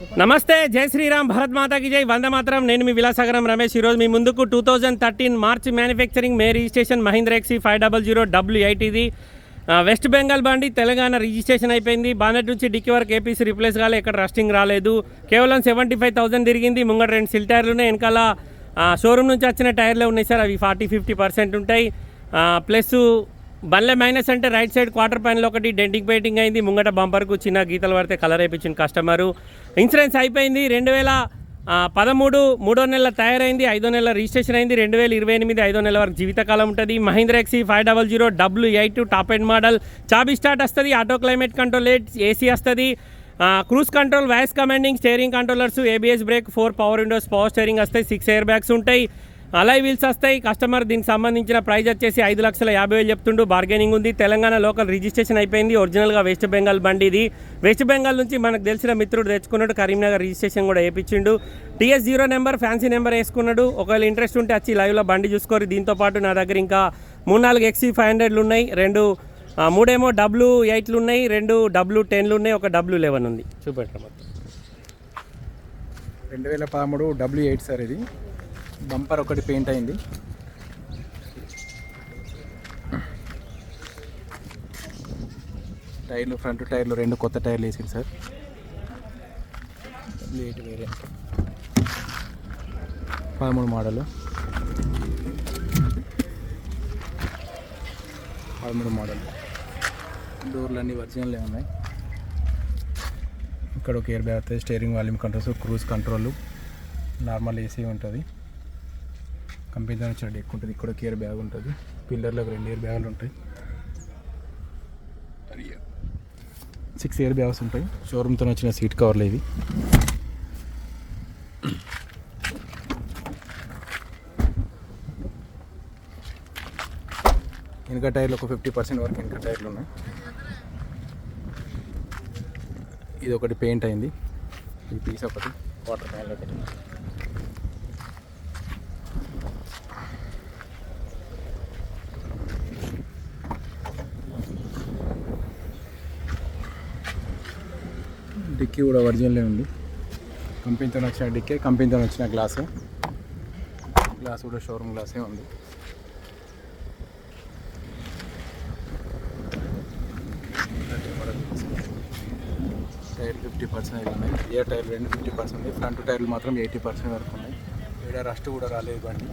నమస్తే జై శ్రీరామ్ భరత్ మాతాకి జై. వంద మాత్రం. నేను మీ విలాసాగరం రమేష్. ఈరోజు మీ ముందుకు two thousand thirteen March manufacturing May registration Mahindra XUV five double zero W ఎయిటీది west Bengal బండి తెలంగాణ రిజిస్ట్రేషన్ అయిపోయింది. బానెట్ నుంచి డిక్కీ వరకు ఏపీసీ రిప్లేస్ కాలే ఎక్కడ రస్టింగ్ రాలేదు. కేవలం సెవెంటీ ఫైవ్ థౌసండ్ తిరిగింది. ముంగట రెండు సిల్ టైర్లు ఉన్నాయి వెనకాల షోరూమ్ నుంచి వచ్చిన టైర్లే ఉన్నాయి సార్. అవి ఫార్టీ ఫిఫ్టీ పర్సెంట్ ఉంటాయి. ప్లస్ బండ్ల మైనస్ అంటే రైట్ సైడ్ క్వార్టర్ ప్యానల్ ఒకటి డెంటింగ్ పెయింటింగ్ అయింది ముంగట బంపర్కు చిన్న గీతలు పడితే కలర్ అయిపోయింది కస్టమరు. ఇన్సూరెన్స్ అయిపోయింది రెండు వేల పదమూడు మూడో నెల తయారైంది ఐదో నెల రిజిస్ట్రేషన్ అయింది రెండు వేల ఇరవై ఎనిమిది ఐదో నెల వరకు జీవితకాలం ఉంటుంది. Mahindra XUV five double zero W eight top end model. చాబీ start వస్తుంది ఆటో క్లైమేట్ కంట్రోల్ ఏసీ వస్తుంది. Cruise control voice commanding steering controllers ABS brake four power windows power steering వస్తాయి సిక్స్ ఎయిర్ బ్యాగ్స్ ఉంటాయి. Alloy wheels వస్తాయి. Customer దీనికి సంబంధించిన price వచ్చేసి ఐదు లక్షల యాభై వేలు చెప్తుండు. బార్గెనింగ్ ఉంది. తెలంగాణ లోకల్ రిజిస్ట్రేషన్ అయిపోయింది. ఒరిజినల్గా వెస్ట్ బెంగాల్ బండి ఇది. వెస్ట్ బెంగాల్ నుంచి మనకు తెలిసిన మిత్రుడు తెచ్చుకున్నాడు. కరీంనగర్ రిజిస్ట్రేషన్ కూడా వేయించిండు. TS zero number fancy number వేసుకున్నాడు. ఒకవేళ ఇంట్రెస్ట్ ఉంటే వచ్చి లైవ్లో బండి చూసుకోరు. దీంతో పాటు నా దగ్గర ఇంకా మూడు నాలుగు ఎక్సీ ఫైవ్ హండ్రెడ్లు ఉన్నాయి. రెండు మూడేమో డబ్ల్యూ ఎయిట్లు ఉన్నాయి. రెండు డబ్ల్యూ టెన్లు ఉన్నాయి. ఒక డబ్ల్యూ లెవెన్ ఉంది. చూపెట్టరా మొత్తం. రెండు వేల పదమూడు డబ్ల్యూ ఎయిట్ సార్ ఇది. బంపర్ ఒకటి పెయింట్ అయింది. టైర్లు ఫ్రంట్ టైర్లు రెండు కొత్త టైర్లు వేసింది సార్. లేట్ వేరే. పదమూడు మోడలు. పదమూడు మోడల్. డోర్లు అన్నీ ఒరిజినల్ ఉన్నాయి. ఇక్కడ ఒక ఎయిర్ బ్యాగ్ వస్తుంది steering volume controls cruise control normal AC ఉంటుంది. కంపెనీతో వచ్చిన డెక్ ఉంటుంది. ఇక్కడ ఒక ఎయిర్ బ్యాగ్ ఉంటుంది. పిల్లర్లకు రెండు ఎయిర్ బ్యాగులు ఉంటాయి. సిక్స్ ఎయిర్ బ్యాగ్స్ ఉంటాయి. షోరూమ్తో వచ్చిన సీట్ కవర్లు ఇవి. వెనక టైర్లు ఒక ఫిఫ్టీ పర్సెంట్ వరకు వెనక టైర్లు ఉన్నాయి. ఇది ఒకటి పెయింట్ అయింది. ఈ పీస్ ఒకటి. వాటర్ ప్యాన్ ఒకటి. డిక్కీ కూడా ఒరిజినలే ఉంది. కంపెనీతో వచ్చిన డిక్కే కంపెనీతో వచ్చిన గ్లాసే. గ్లాస్ కూడా షోరూమ్ గ్లాసే ఉంది. టైర్ ఫిఫ్టీ పర్సెంట్ ఉన్నాయి. ఏ టైర్ రెండు ఫిఫ్టీ పర్సెంట్ ఉంది ఫ్రంట్ టైర్లు మాత్రం ఎయిటీ పర్సెంట్ వరకు ఉన్నాయి. ఇక్కడ రస్ట్ కూడా రాలేదు బండి.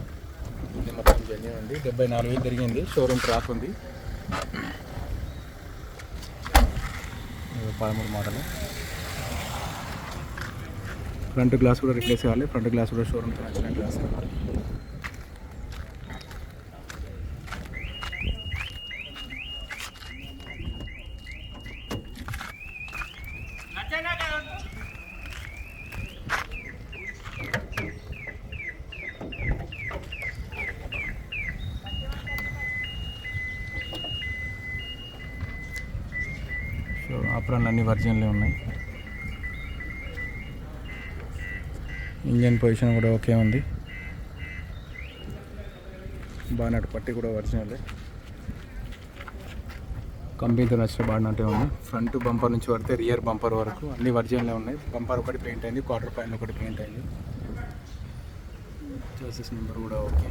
ఇది మొత్తం జర్నీ ఉంది. డెబ్బై నాలుగు వేలు తిరిగింది. షోరూమ్ ట్రాక్ ఉంది. పదమూడు మోడల్ ఫ్రంట్ గ్లాస్ కూడా రిప్లేస్ కావాలి ఫ్రంట్ గ్లాస్ కూడా షోరూమ్తో నచ్చిన గ్లాస్. కావాలి సో ఆప్రాన్లు అన్ని ఒరిజినల్లే ఉన్నాయి. ఇంజన్ పొజిషన్ కూడా ఓకే ఉంది. బానట్ పట్టి కూడా ఒరిజినలే. కంపెనీతో నచ్చిన బాడినట్టే ఉంది. ఫ్రంట్ బంపర్ నుంచి పడితే రియర్ బంపర్ వరకు అన్ని ఒరిజినలే ఉన్నాయి. బంపర్ ఒకటి పెయింట్ అయింది క్వార్టర్ ప్యాన్ ఒకటి పెయింట్ అయింది. చాసెస్ నెంబర్ కూడా ఓకే.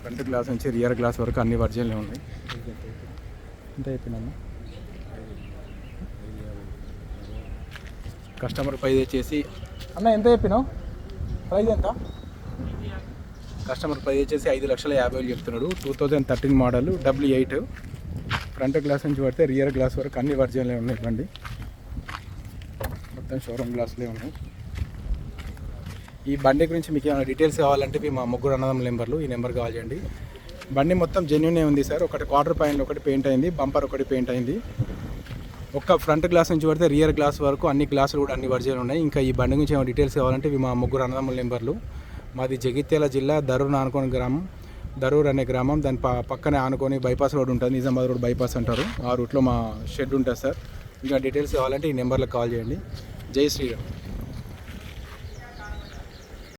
ఫ్రంట్ గ్లాస్ నుంచి రియర్ గ్లాస్ వరకు అన్ని ఒరిజినలే ఉన్నాయి. ఎంత అయిపోయినా కస్టమర్ ప్రైజ్ వచ్చేసి అన్న ఎంత చెప్పినావు? ప్రైజ్ ఎంత? కస్టమర్ ప్రైజ్ వచ్చేసి ఐదు లక్షల యాభై వేలు చెప్తున్నాడు. Two thousand thirteen model W eight. Front glass నుంచి పడితే రియర్ గ్లాస్ వరకు అన్ని వర్జన్లే ఉన్నాయి బండి మొత్తం షోరూమ్ గ్లాసులే ఉన్నాయి. ఈ బండి గురించి మీకు ఏమైనా డీటెయిల్స్ కావాలంటే మా ముగ్గురు అన్నదం నెంబర్లు ఈ నెంబర్ కాల్ చేయండి. బండి మొత్తం జెన్యునే ఉంది సార్? ఒకటి క్వార్టర్ పాయింట్ ఒకటి పెయింట్ అయింది బంపర్ ఒకటి పెయింట్ అయింది. ఒక్క ఫ్రంట్ గ్లాస్ నుంచి పడితే రియర్ గ్లాస్ వరకు అన్ని గ్లాసులు కూడా అన్ని వర్జీలు ఉన్నాయి. ఇంకా ఈ బండి గురించి ఏమైనా డీటెయిల్స్ కావాలంటే ఇవి మా ముగ్గురు అన్నదమ్ముల నెంబర్లు. మాది జగిత్యాల జిల్లా దరూర్ ఆనుకోని గ్రామం. దరూర్ అనే గ్రామం. దాని ప పక్కనే ఆనుకొని బైపాస్ రోడ్ ఉంటుంది. నిజామాబాద్ రోడ్ బైపాస్ అంటారు. ఆ రూట్లో మా షెడ్ ఉంటుంది సార్. ఇంకా డీటెయిల్స్ కావాలంటే ఈ నెంబర్లకు కాల్ చేయండి. జై శ్రీరామ్.